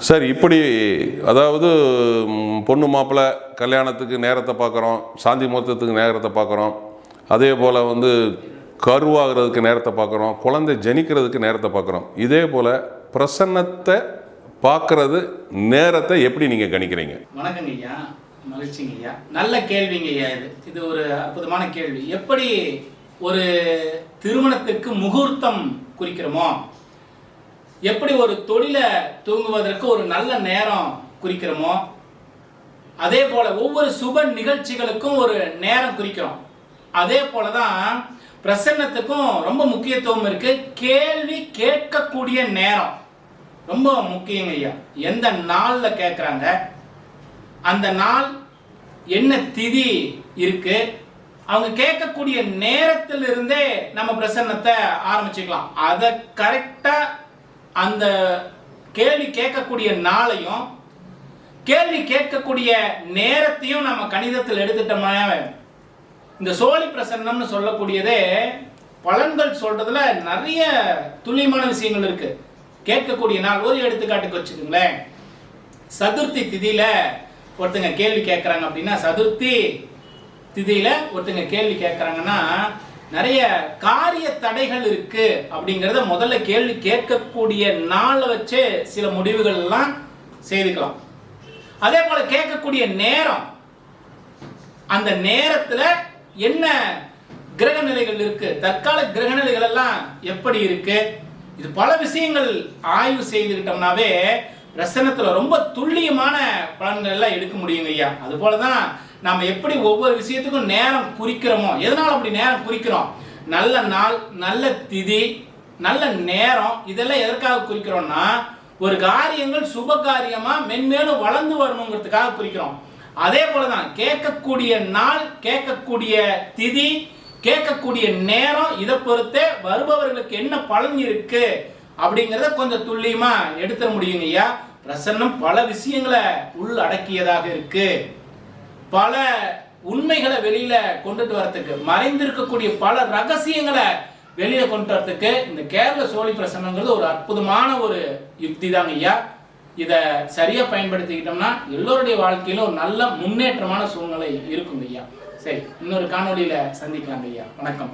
Sir இப்படி அதாவது பொண்ணு மாப்பிள்ளை கல்யாணத்துக்கு நேரத்தை பார்க்குறோம் சாந்தி முகூர்த்தத்துக்கு நேரத்தை பார்க்குறோம் அதே போல் வந்து கருவாகிறதுக்கு நேரத்தை பார்க்குறோம் குழந்தை ஜனிக்கிறதுக்கு நேரத்தை பார்க்குறோம் இதே போல் பிரசன்னத்தை பார்க்குறது நேரத்தை எப்படி நீங்கள் கணிக்கிறீங்க? வணக்கம் ஐயா மகிழ்ச்சிங்க ஐயா. நல்ல கேள்விங்க ஐயா இது. இது ஒரு அற்புதமான கேள்வி. எப்படி ஒரு திருமணத்திற்கு முகூர்த்தம் குறிக்கிறோமோ எப்படி ஒரு தொழிலை தூங்குவதற்கு ஒரு நல்ல நேரம் குறிக்கிறோமோ அதே போல ஒவ்வொரு சுப நிகழ்ச்சிகளுக்கும் ஒரு நேரம் குறிக்கிறோம். அதே போல தான் பிரசன்னத்துக்கும் ரொம்ப முக்கியத்துவம் இருக்கு. கேள்வி கேட்கக்கூடிய நேரம் ரொம்ப முக்கியங்க ஐயா. எந்த நாளில் கேட்குறாங்க அந்த நாள் என்ன திதி இருக்கு? அவங்க கேட்கக்கூடிய நேரத்தில் இருந்தே நம்ம பிரசன்னத்தை ஆரம்பிச்சுக்கலாம். அதை கரெக்டாக அந்த கேள்வி கேட்கக்கூடிய நாளையும் கேள்வி கேட்கக்கூடிய நேரத்தையும் நம்ம கணிதத்தில் எடுத்துட்டோம்னா இந்த சோழி பிரசன்னம்னு சொல்லக்கூடியதே பலன்கள் சொல்றதுல நிறைய துல்லியமான விஷயங்கள் இருக்கு. கேட்கக்கூடிய நாள் ஒரு எடுத்துக்காட்டுக்கு வச்சுக்கோங்களேன். சதுர்த்தி திதியில ஒருத்தங்க கேள்வி கேட்குறாங்க அப்படின்னா சதுர்த்தி திதியில ஒருத்தங்க கேள்வி கேட்குறாங்கன்னா நிறைய காரிய தடைகள் இருக்கு அப்படிங்கிறத முதல்ல கேள்வி கேட்கக்கூடிய நாளை வச்சு சில முடிவுகள் எல்லாம் செய்துக்கலாம். அதே போல கேட்கக்கூடிய நேரம். அந்த நேரத்துல என்ன கிரக நிலைகள் இருக்கு? தற்கால கிரக நிலைகள் எல்லாம் எப்படி இருக்கு? இது பல விஷயங்கள் ஆய்வு செய்துக்கிட்டோம்னாவே ரசனத்தில் ரொம்ப துல்லியமான பலன்கள் எல்லாம் எடுக்க முடியுங்க ஐயா அது போலதான் நம்ம எப்படி ஒவ்வொரு விஷயத்துக்கும் நேரம் குறிக்கிறோமோ எதனால் அப்படி நேரம் குறிக்கிறோம்? நல்ல நாள் நல்ல திதி நல்ல நேரம் இதெல்லாம் எதற்காக குறிக்கிறோம்னா ஒரு காரியங்கள் சுப காரியமா மென்மேலும் வளர்ந்து வரணுங்கிறதுக்காக குறிக்கிறோம். அதே போலதான் கேட்கக்கூடிய நாள் கேட்கக்கூடிய திதி கேட்கக்கூடிய நேரம் இதை பொறுத்தே வருபவர்களுக்கு என்ன பலன் இருக்கு? அப்படிங்கிறத கொஞ்சம் துல்லியமா எடுத்துட முடியுங்க ஐயா. பிரசன்னம் பல விஷயங்களை உள்ளடக்கியதாக இருக்குது பல உண்மைகளை வெளியில கொண்டுட்டு வரத்துக்கு மறைந்திருக்கக்கூடிய பல ரகசியங்களை வெளியில கொண்டு வரத்துக்கு இந்த கேரள சோழி பிரசன்னங்கிறது ஒரு அற்புதமான ஒரு யுக்தி தாங்க ஐயா. இதை சரியா பயன்படுத்திக்கிட்டோம்னா எல்லோருடைய வாழ்க்கையில ஒரு நல்ல முன்னேற்றமான சூழ்நிலை இருக்குங்க ஐயா. சரி இன்னொரு காணொலியில சந்திக்கலாங்க ஐயா. வணக்கம்.